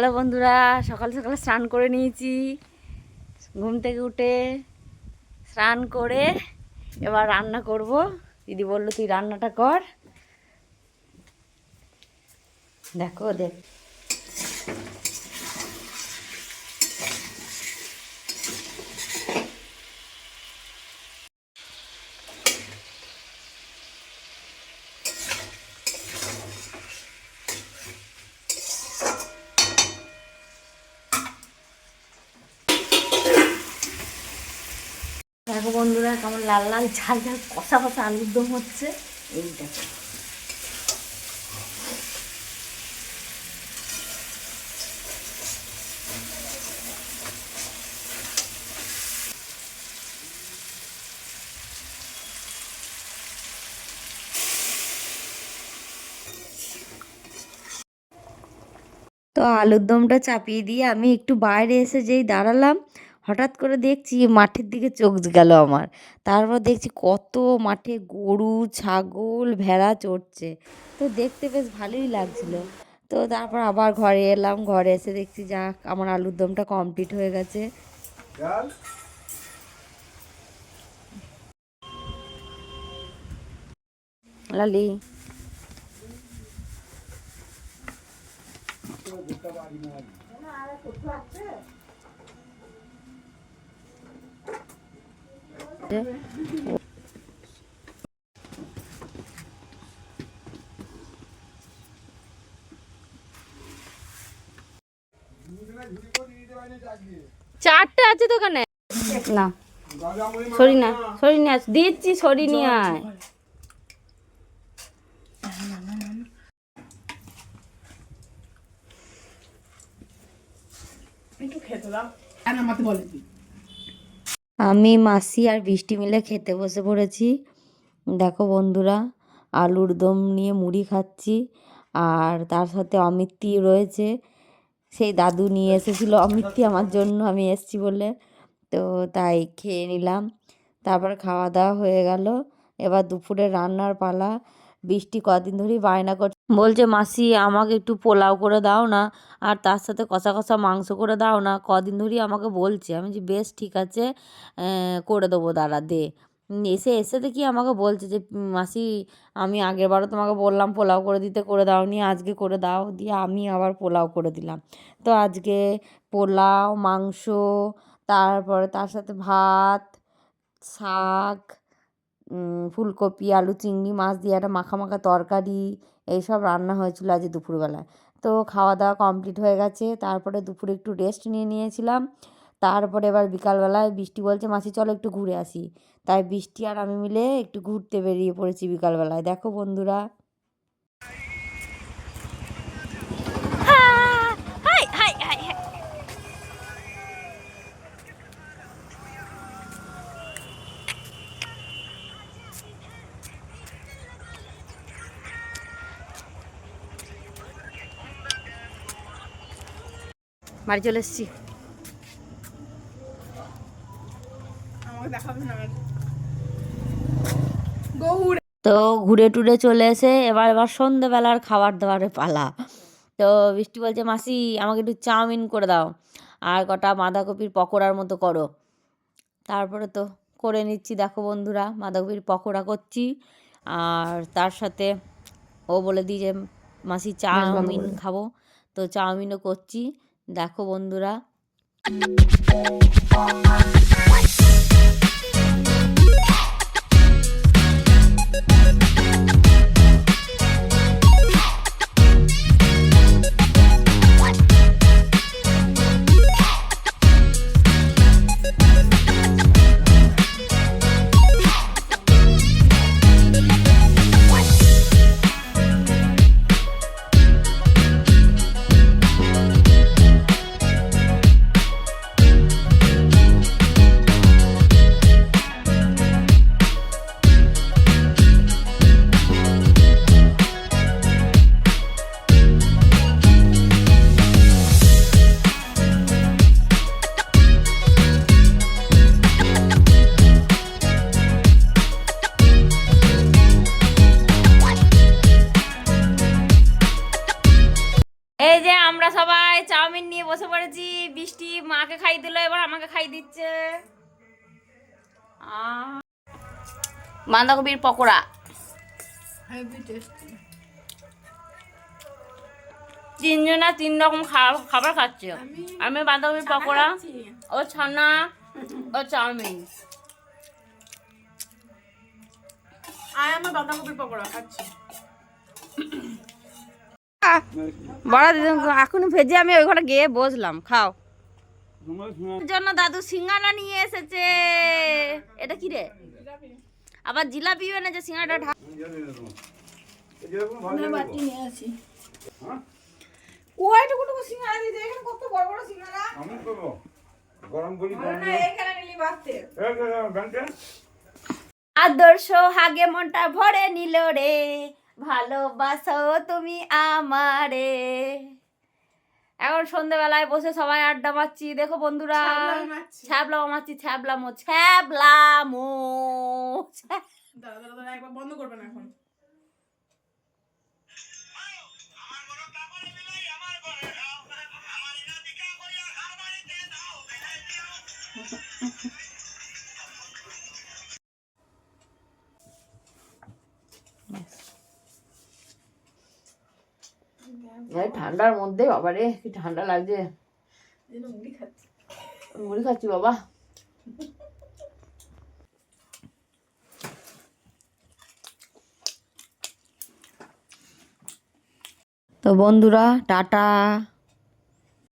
Hello বন্ধুরা, সকাল সকাল স্নান করে নিয়েছি। ঘুম থেকে উঠে স্নান করে এবার রান্না করব। দিদি বলল, তুই রান্নাটা কর। দেখো, দেখ দেখো বন্ধুরা কেমন লাল লাল, ঝাল ঝাল, কষা কষা আলুর দম হচ্ছে। এই দেখো। তো আলুর দমটা চাপিয়ে দিয়ে আমি একটু বাইরে এসে যেই দাঁড়ালাম হঠাৎ করে দেখছি মাঠের দিকে চোখ গেল আমার। তারপর দেখছি কত মাঠে গরু ছাগল ভেড়া চড়ছে। তো দেখতে বেশ ভালোই লাগছিল। তো তারপর আবার ঘরে এলাম ঘরে এসে দেখছি যাক আমার আলুর দমটা কমপ্লিট হয়ে গেছে। লালি। চারটে আছে দোকানে? না। সরি না সরি নিয়ে আস দিচ্ছি সরি নিয়ে আয় আমি, মাসি আর বৃষ্টি মিলে খেতে বসে পড়েছি। দেখো বন্ধুরা, আলুর দম নিয়ে মুড়ি খাচ্ছি আর তার সাথে অমিত্তি রয়েছে। সেই দাদু নিয়ে এসেছিল অমিত্তি আমার জন্য আমি এসছি বলে। তো তাই খেয়ে নিলাম। তারপর খাওয়া দাওয়া হয়ে গেল। এবার দুপুরে রান্নার পালা। বৃষ্টি কদিন ধরেই বায়না করছে বলছে, মাসি, আমাকে একটু পোলাও করে দাও না, আর তার সাথে কষা কষা মাংস করে দাও না, কদিন ধরেই আমাকে বলছে। আমি যে বেশ, ঠিক আছে করে দেবো দাঁড়া দে। এসে এসে দেখি আমাকে বলছে যে, মাসি, আমি আগের বারও তোমাকে বললাম পোলাও করে দিতে, করে দাওনি, আজকে করে দাও, দিয়ে আমি আবার পোলাও করে দিলাম। তো আজকে পোলাও, মাংস, তারপরে তার সাথে ভাত, শাক ফুলকপি, আলু, চিংড়ি, মাছ দিয়ে একটা মাখা মাখা তরকারি, এইসব রান্না হয়েছিল আজ দুপুরবেলা তো খাওয়া দাওয়া কমপ্লিট হয়ে গেছে, তারপরে দুপুরে একটু রেস্ট নিয়ে নিয়েছিলাম। তারপরে এবার বিকালবেলায় বৃষ্টি বলছে, মাসি, চলো একটু ঘুরে আসি। তাই বৃষ্টি আর আমি মিলে একটু ঘুরতে বেরিয়ে পড়েছি বিকালবেলায়। দেখো বন্ধুরা। বাড়ি চলে এসেছি। তো ঘুরে টুরে চলে এসে এবার এবার সন্ধেবেলার খাবার দাবারে পালা। তো বৃষ্টি বলছে মাসি আমাকে একটু চাউমিন করে দাও আর কটা বাঁধাকপির পকোড়ার মতো করো। তারপরে তো করে নিচ্ছি দেখো বন্ধুরা বাঁধাকপির পকোড়া করছি। আর তার সাথে ও বলে দিই যে মাসি চাউমিন খাব। তো চাউমিনও করছি। দেখো বন্ধুরা। বসে পড়েছি বৃষ্টি মাকে খাই দিল এবার আমাকে খাই দিচ্ছে। বাঁধাকপির পকোড়া। তিনজনা তিন রকম খাবার খাচ্ছে। আমি বাঁধাকপির পকোড়া ও ছানা ও চাউমিন। আয় আমার বাঁধাকপির পকোড়া খাচ্ছি। বড় দিদি এখনই ভেজে আমি ওই ঘরে গিয়ে বসলাম খাও। জন্য দাদু সিঙ্গারা নিয়ে এসেছে। এটা কি রে? আবার জিলাপিও এনেছে সিঙ্গারা ঢা বাটি নিয়ে আসি। কয়টুকুটুকু সিঙ্গারা দিতে এখানে কত বড় বড় সিঙ্গারা? আমি করব? গরম করি গরম না এইখানে নিলি বাড়তে। ব্যাংকে। আদর্শ হাগে মনটা ভরে নিল রে। ভালোবাসো তুমি আমারে। এখন সন্ধেবেলায় বসে সবাই আড্ডা মারছি। দেখো বন্ধুরা ছ্যাবলা মারছি। ছ্যাবলামো মারছি ছ্যাবলামো একবার বন্ধ করবে না এখন। ঠান্ডার মধ্যে বাবা রে কি ঠান্ডা লাগছে। মুড়ি খাচ্ছি বাবা। তো বন্ধুরা টাটা।